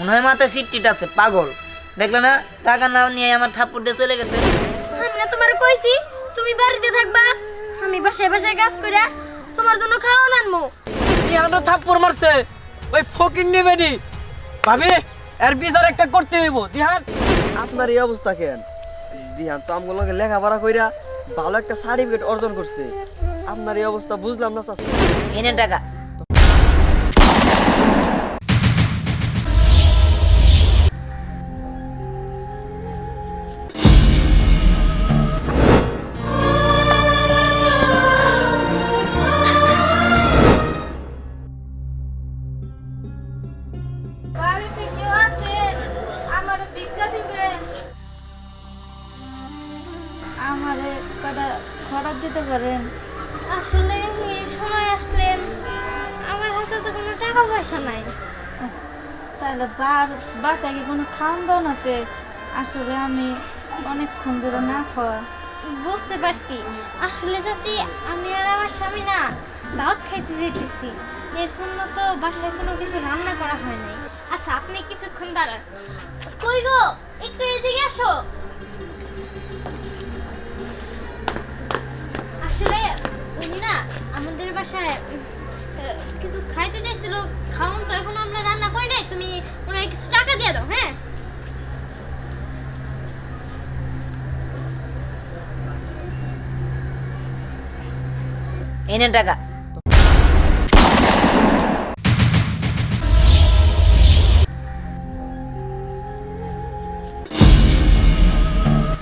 মনে হয় মাথায় সিট সিটটিট আছে পাগল। দেখলে না টাকা না নিয়ে আমার থাপ্পড় দিয়ে চলে গেছে। আমি না তোমার কইছি তুমি বাড়িতে থাকবা আমি বাসায় বাসায় কাজ করে তোমার জন্য খাওয়া আনব দিহান থাপ্পড় মারছে? ওই ফকির নেবেনি ভাবি এর বিচার একটা করতে হইব। দিহান। আপনার এই অবস্থা কেন? দিহান তো আমগুলোকে লেখাপড়া কইরা ভালো একটা সার্টিফিকেট অর্জন করছে। আপনার এই অবস্থা বুঝলাম না চাচা। এনে টাকা। আমারে কটা খরচ দিতে পারেন? আসলে এই সময় আসলেন আমার হাতে তো কোনো টাকা পয়সা নাই। তাহলে বাসায় কি কোনো খাওয়ান দাওয়ান আছে? আসলে আমি অনেকক্ষণ ধরে না খাওয়া। বুঝতে পারছি। আসলে চাচি আমি আর আমার স্বামী না দাওয়াত খাইতে যেতেছি এর জন্য তো বাসায় কোনো কিছু রান্না করা হয় নাই। আচ্ছা আপনি কিছুক্ষণ দাঁড়ান। কই গো? একটু এদিকে আসো। উনি না আমাদের বাসায় কিছু খাইতে চাইছিল খাওন তো এখনও আমরা রান্না করি নাই তুমি ওনাকে কিছু টাকা দিয়ে দাও হ্যাঁ? এনে টাকা।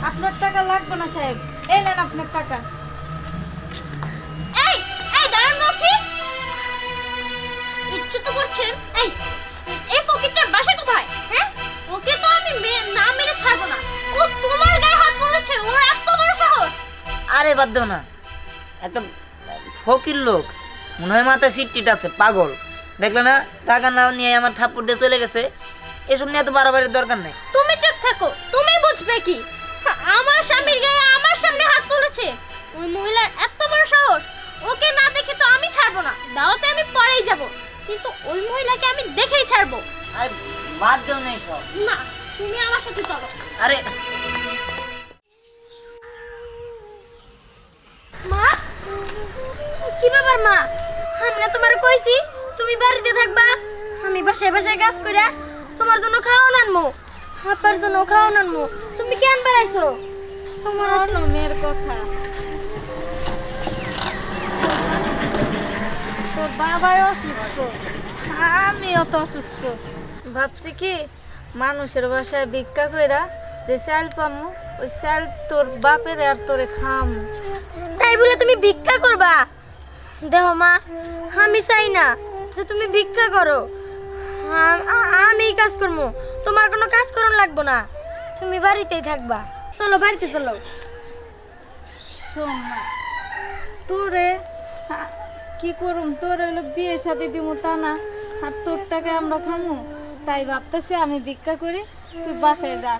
আপনার টাকা লাগবে না সাহেব। এই নেন আপনার টাকা। করছেন এই এই ফকিরটার বাসা কোথায়? হ্যাঁ? ওকে তো আমি না মেরে ছাড়বো না। ও তোমার গায়ে হাত তুলেছে ওর এত বড় সাহস। আরে বাদ দাও না। একটা ফকির লোক। মনে হয় মাথায় সিটটিট আছে পাগল। দেখলে না টাকা না নিয়ে আমার থাপ্পড় দিয়ে চলে গেছে। এসব নিয়ে তো বাড়াবাড়ির দরকার নেই। তুমি চুপ থাকো তুমি বুঝবে কি? আমার স্বামীর গায়ে আমার সামনে হাত তুলেছে। ওই মহিলার এত বড় সাহস। ওকে না দেখে তো আমি ছাড়বো না। দাওয়াতে আমি পরেই যাব। কিন্তু ওই মহিলাকে আমি দেখেই ছাড়বো। আরে বাদ দাও না সব না তুমি আমার সাথে চলো। আরে। মা? কি ব্যাপার মা? আমি না তোমার কইছি তুমি বাড়িতে থাকবা। আমি বাসায় বাসায় কাজ করে তোমার জন্য খাওয়া আনব আপার জন্য খাওয়া আনব তুমি কেন বেড়াইছো তোমার অন্য মেয়ের কথা। তোর বাবাই অসুস্থ। আমি অত অসুস্থ। ভাবছি কি মানুষের বাসায় ভিক্ষা কইরা যে চাল পামু ওই চাল তোর বাপের আর তোরে খাম তাই বলে তুমি ভিক্ষা করবা? দেহ মা আমি চাই না যে তুমি ভিক্ষা করো। আমি কাজ করব তোমার কোনো কাজ করুন লাগবো না। তুমি বাড়িতেই থাকবা। চলো বাড়িতে চলো। শোন তোরে কি করুম? তোর হলো বিয়ে সাথে দিব তা না আর তোর টাকা আমরা খামু। তাই ভাবতেছি আমি ভিক্ষা করি তুই বাসায় যা।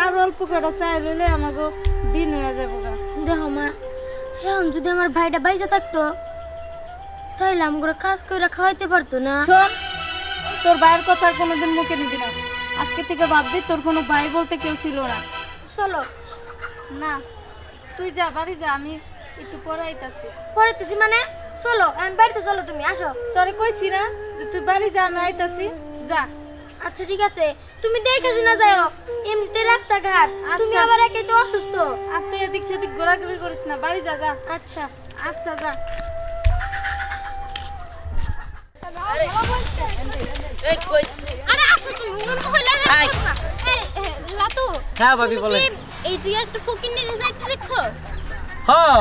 আর অল্প কটা চাই রইলে আমাকে দিন হয়ে যাব দেখো মা এখন যদি আমার ভাইটা বাইজা থাকতো তাহলে আমগুলো কাজ করে খাওয়াইতে পারতো না। শোন তোর ভাইয়ের কথা আর কোনোদিন মুখে নিবি না। আজকে থেকে ভাববি তোর কোনো ভাই বলতে কেউ ছিল না। চলো। না তুই যা বাড়ি যা আমি একটু পরে আইতাছি পড়াইতেছি মানে? চলো আমি বাড়িতে চলো তুমি আসো। তোরে কইছি না যে তুই বাড়ি যা আমি আইতাছি। যা। আচ্ছা ঠিক আছে। তুমি দেখে শুনে যাও এমনিতে রাস্তাঘাট। তুমি আচ্ছা। আবার একাই তো অসুস্থ। আর তুই এদিক সেদিক ঘোরাঘুরি করিস না বাড়ি যা যা। আচ্ছা। আচ্ছা যা। এই আরে আসো তুমি। লাতু হ্যাঁ ভাবি বলেন। এই তুই একটা নিয়ে যাইতে দেখছ? হ্যাঁ।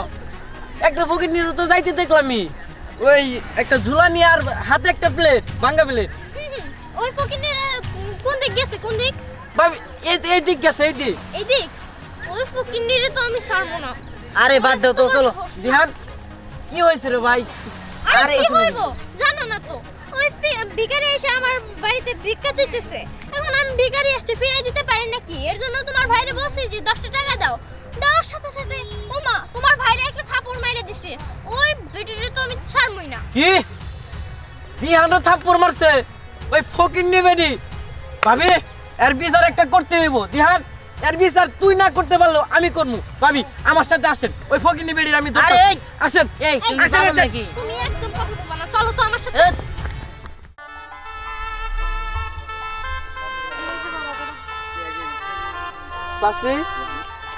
একটা ফকির নিয়ে তো যাইতে দেখলামই ওই একটা ঝুলা নিয়ে আর হাতে একটা প্লেট ভাঙ্গা প্লেট ওই ফকির নিয়ে কোন দিক গেছে কোন দিক? ভাবি এই এই দিক গেছে এই দিক। এই দিক? ওই ফকির নিয়ে তো আমি ছাড়বো না। আরে বাদ দাও তো চলো। দিহান কি হয়েছে রে ভাই? আরে কি। হইব? জানো না তো ওই ভিখারি এসে আমার বাড়িতে ভিক্ষা চাইতেছে। এখন আমি ভিখারি আসছে ফিরিয়ে দিতে পারি নাকি? এর জন্য তোমার ভাইরে বলছি যে দশটা টাকা দাও। দেওয়ার সাথে সাথে ও মা তোমার ভাইরে একটা থাপড় মাইরে দিছে। ওই বেটিরে তো আমি ছাড়বই না। কি? থাপ্পড় মারছে? ওই ফকির নেবেনি ভাবি এর বিচার একটা করতে হইব। দিহান এর বিচার তুই না করতে পারল আমি করব ভাবি আমার সাথে আসেন। ওই ফকিনি বেড়ির আমি ধরতাছি। আরে, এই! আসেন। এই এই, তুমি আসেন, পাগল আসেন। নাকি? তুমি একদম কথা বলবা না। চলো তো আমার সাথে। এ, চাচি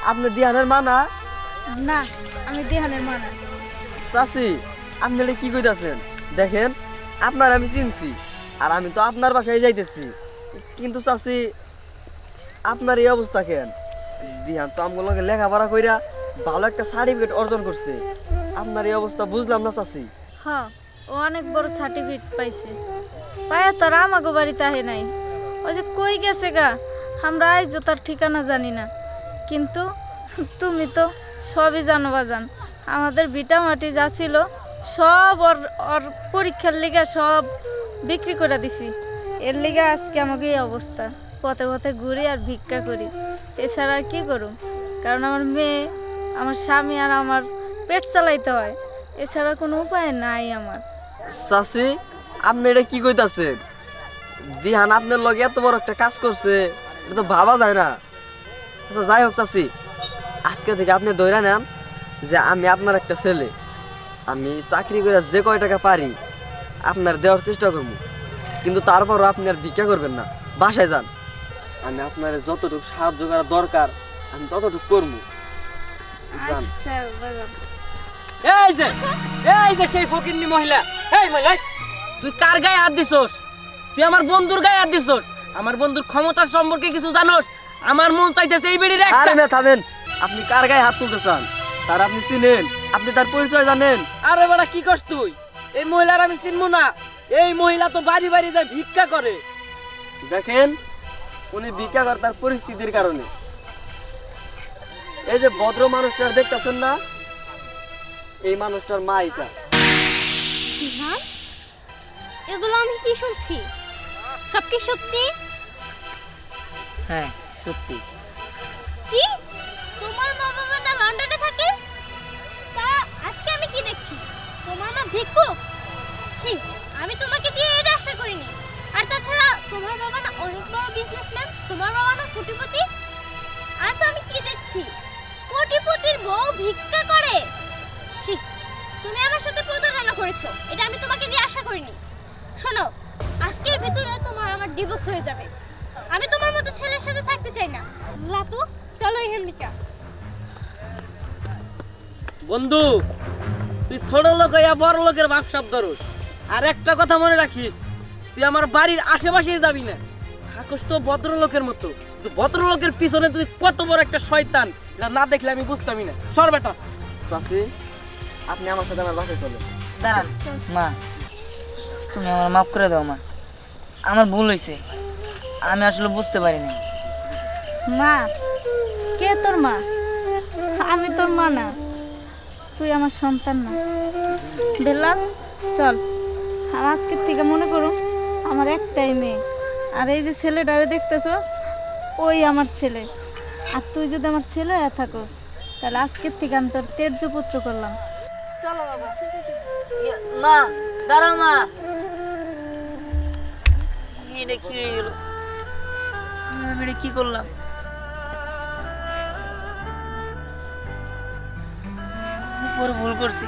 আপনি দিহানের মা না না আমি দিহানের মা না চাচি আপনি এটা কি কইতাছেন? দেখেন আপনার আমি চিনছি আর আমি তো আপনার বাসায় যাইতেছি। কিন্তু চাচি আপনার এই অবস্থা কেন? দিহান তো আমগুলো লগে লেখাপড়া কইরা ভালো একটা সার্টিফিকেট অর্জন করছে। আপনার এই অবস্থা বুঝলাম না চাচি। হ্যাঁ ও অনেক বড় সার্টিফিকেট পাইছে। পায়া তার আমাগো বাড়িতে আহে নাই। ওই যে কই গেছে গা? আমরা আইজও তার ঠিকানা জানি না। কিন্তু তুমি তো সবই জানো বাজান। আমাদের ভিটা মাটি যা ছিল, সব ওর ওর পরীক্ষার লিগা সব বিক্রি করে দিছি। এর লিগা আজকে আমাকে এই অবস্থা। পথে পথে ঘুরি আর ভিক্ষা করি। এছাড়া আর কি করুম কারণ আমার মেয়ে, আমার স্বামী আর আমার পেট চালাইতে হয়। এছাড়া কোনো উপায় নাই আমার। চাচি, আপনি এটা কি কইতাছেন? দিহান আপনার লগে এত বড় একটা কাজ করছে, এটা তো ভাবা যায় না। আচ্ছা যাই হোক চাচি আজকে থেকে আপনি ধরে নেন যে আমি আপনার একটা ছেলে। আমি চাকরি করে যে কয় টাকা পারি আপনার দেওয়ার চেষ্টা করব। কিন্তু তারপরও আপনি আর ভিক্ষা করবেন না। বাসায় যান। আমি আপনার যতটুকু সাহায্য করা দরকার আমি ততটুকু করব। যান। আচ্ছা এই যে এই যে সেই ফকিন্নি মহিলা। এই মহিলা তুই কার গায়ে হাত দিছস? তুই আমার বন্ধুর গায়ে হাত দিছস? আমার বন্ধুর ক্ষমতার সম্পর্কে কিছু জানোস? আমার মন চাইতেছে এই বেড়ির একটা। আরে না থামেন আপনি কার গায়ে হাত তুলতে চান তার আপনি চিনেন। আপনি তার পরিচয় জানেন। আরে বেড়া কি করছ তুই? এই মহিলার আমি চিনবো না। এই মহিলা তো বাড়ি বাড়ি যায় ভিক্ষা করে। দেখেন উনি ভিক্ষা করে তার পরিস্থিতির কারণে। এই যে ভদ্র মানুষটার দেখতেছেন না এই মানুষটার মা এটা। এগুলো আমি কি শুনছি? সব কি সত্যি? হ্যাঁ। সত্যি। কি? তোমার মা বাবা না লন্ডনে থাকে? তা আজকে আমি কি দেখছি? তোমার মা ভিক্ষুক ছি, আমি তোমাকে দিয়ে এটা আশা করিনি। আর তাছাড়া তোমার বাবা না অনেক বড় বিজনেসম্যান তোমার বাবা না কোটিপতি? আজ আমি কি দেখছি? কোটিপতির বউ ভিক্ষা করে? ছি, তুমি আমার সাথে প্রতারণা করেছ। এটা আমি তোমাকে দিয়ে আশা করিনি। শোনো, আজকের ভেতরে তোমার আমার ডিভোর্স হয়ে যাবে। আমি তোমার মতো ছেলের সাথে থাকতে চাই না। লাতু চলো এখান থেকে। বন্ধু তুই ছোট লোক হইয়া বড় লোকের ভাবসাব ধরস। আর একটা কথা মনে রাখিস তুই আমার বাড়ির আশেপাশেই যাবি না। থাকস তো ভদ্রলোকের মতো। ভদ্রলোকের পিছনে তুই কত বড় একটা শয়তান এটা না দেখলে আমি বুঝতামই না। সর বেটা। চাচি আপনি আমার সাথে আমার বাসায় চলেন। দাঁড়ান মা তুমি আমার মাফ করে দাও মা। আমার ভুল হয়েছে আমি আসলে বুঝতে পারিনি। মা কে তোর মা? আমি তোর মা না। তুই আমার সন্তান না। বেলা চল। আর আজকের থেকে মনে করো আমার একটাই মেয়ে। আর এই যে ছেলেটারে দেখতেছ? ওই আমার ছেলে। আর তুই যদি আমার ছেলে হয়ে থাকো তাহলে আজকের থেকে আমি তোর তের্য পুত্র করলাম। চলো বাবা। ইয়ে, মা দাঁড়া মা। কি হয়ে গেল? আমি মেরে কি করলাম? ভুল করছি।